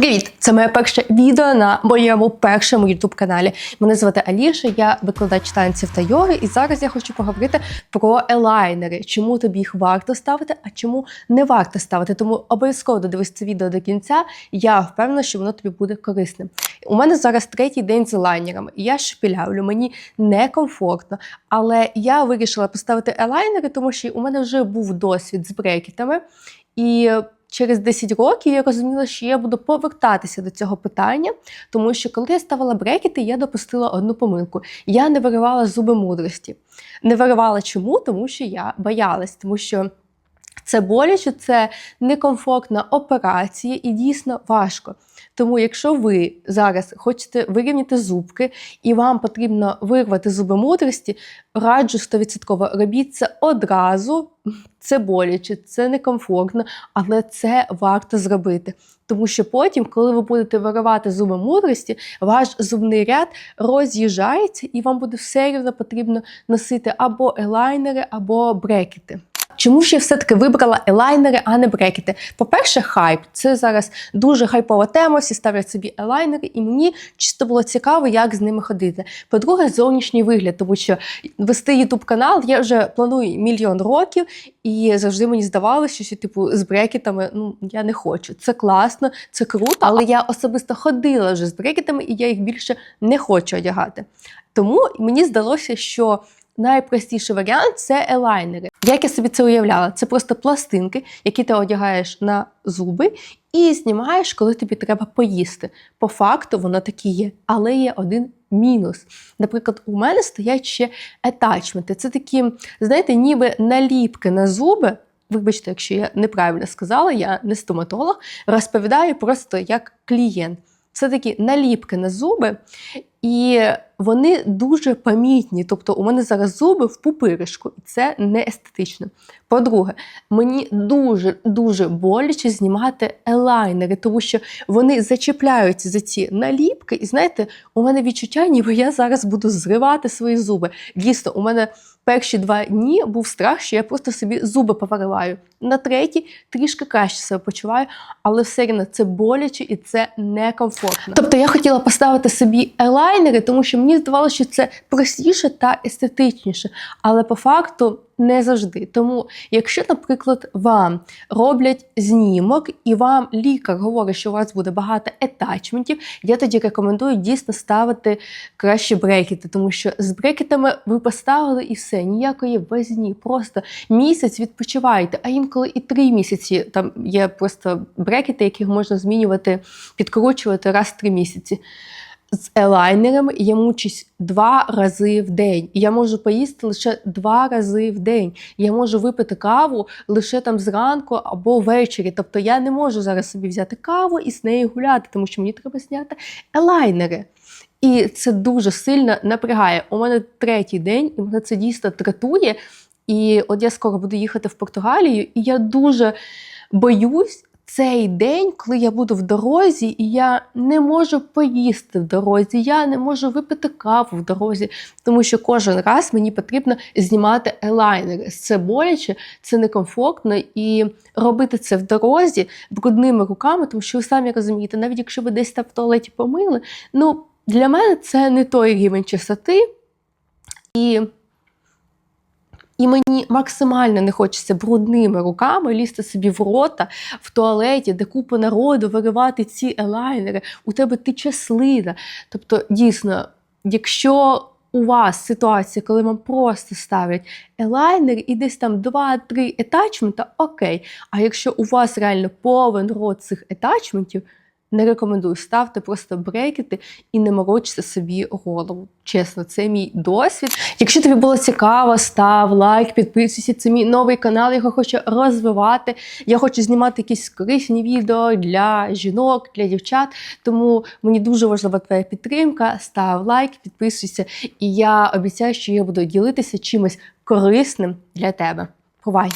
Привіт! Це моє перше відео на моєму першому youtube каналі. Мене звати Аліша, я викладач танців та йоги, і зараз я хочу поговорити про елайнери, чому тобі їх варто ставити, а чому не варто ставити. Тому обов'язково додивись це відео до кінця. Я впевнена, що воно тобі буде корисним. У мене зараз третій день з елайнерами. Я шпілявлю, мені некомфортно, але я вирішила поставити елайнери, тому що у мене вже був досвід з брекетами. І через 10 років я розуміла, що я буду повертатися до цього питання, тому що коли я ставила брекети, я допустила одну помилку. Я не виривала зуби мудрості. Не виривала чому? Тому що я боялась, тому що. Це боляче, це некомфортна операція і дійсно важко. Тому, якщо ви зараз хочете вирівняти зубки і вам потрібно вирвати зуби мудрості, раджу 100% робіть це одразу. Це боляче, це некомфортно, але це варто зробити. Тому що потім, коли ви будете виривати зуби мудрості, ваш зубний ряд роз'їжджається, і вам буде все рівно потрібно носити або елайнери, або брекети. Чому ж я все-таки вибрала елайнери, а не брекети? По-перше, хайп. Це зараз дуже хайпова тема, всі ставлять собі елайнери, і мені чисто було цікаво, як з ними ходити. По-друге, зовнішній вигляд, тому що вести ютуб канал я вже планую мільйон років, і завжди мені здавалося, що типу з брекетами ну я не хочу. Це класно, це круто, але я особисто ходила вже з брекетами, і я їх більше не хочу одягати. Тому мені здалося, що найпростіший варіант це елайнери. Як я собі це уявляла? Це просто пластинки, які ти одягаєш на зуби і знімаєш, коли тобі треба поїсти. По факту воно такі є, але є один мінус. Наприклад, у мене стоять ще етачменти. Це такі, знаєте, ніби наліпки на зуби. Вибачте, якщо я неправильно сказала, я не стоматолог, розповідаю просто як клієнт. Це такі наліпки на зуби, і вони дуже помітні. Тобто, у мене зараз зуби в пупиришку, і це не естетично. По-друге, мені дуже-дуже боляче знімати елайнери, тому що вони зачіпляються за ці наліпки, і знаєте, у мене відчуття, ніби я зараз буду зривати свої зуби. Дійсно, у мене перші два дні був страх, що я просто собі зуби повариваю. На третій трішки краще себе почуваю, але все рівно це боляче і це некомфортно. Тобто я хотіла поставити собі елайнери, тому що мені здавалося, що це простіше та естетичніше. Але по факту не завжди. Тому, якщо, наприклад, вам роблять знімок і вам лікар говорить, що у вас буде багато етачментів, я тоді рекомендую дійсно ставити краще брекети, тому що з брекетами ви поставили і все, ніякої возні, просто місяць відпочиваєте, а інколи і три місяці. Там є просто брекети, яких можна змінювати, підкручувати раз в три місяці з елайнерами я мучусь два рази в день. Я можу поїсти лише два рази в день. Я можу випити каву лише там зранку або ввечері. Тобто я не можу зараз собі взяти каву і з нею гуляти, тому що мені треба зняти елайнери. І це дуже сильно напрягає. У мене третій день, і мене це дійсно тратує. І от я скоро буду їхати в Португалію, і я дуже боюсь цей день, коли я буду в дорозі, і я не можу поїсти в дорозі, я не можу випити каву в дорозі, тому що кожен раз мені потрібно знімати елайнери. Це боляче, це некомфортно і робити це в дорозі брудними руками, тому що ви самі розумієте, навіть якщо ви десь там в туалеті помили, ну для мене це не той рівень чистоти. І і мені максимально не хочеться брудними руками лізти собі в рота в туалеті, де купа народу, виривати ці елайнери, у тебе тече слина. Тобто, дійсно, якщо у вас ситуація, коли вам просто ставлять елайнер і десь там 2-3 етачмента, окей. А якщо у вас реально повен рот цих етачментів, не рекомендую ставте просто брекети і не морочте собі голову. Чесно, це мій досвід. Якщо тобі було цікаво, став лайк, підписуйся. Це мій новий канал, його хочу розвивати. Я хочу знімати якісь корисні відео для жінок, для дівчат. Тому мені дуже важлива твоя підтримка. Став лайк, підписуйся. І я обіцяю, що я буду ділитися чимось корисним для тебе. Бувай!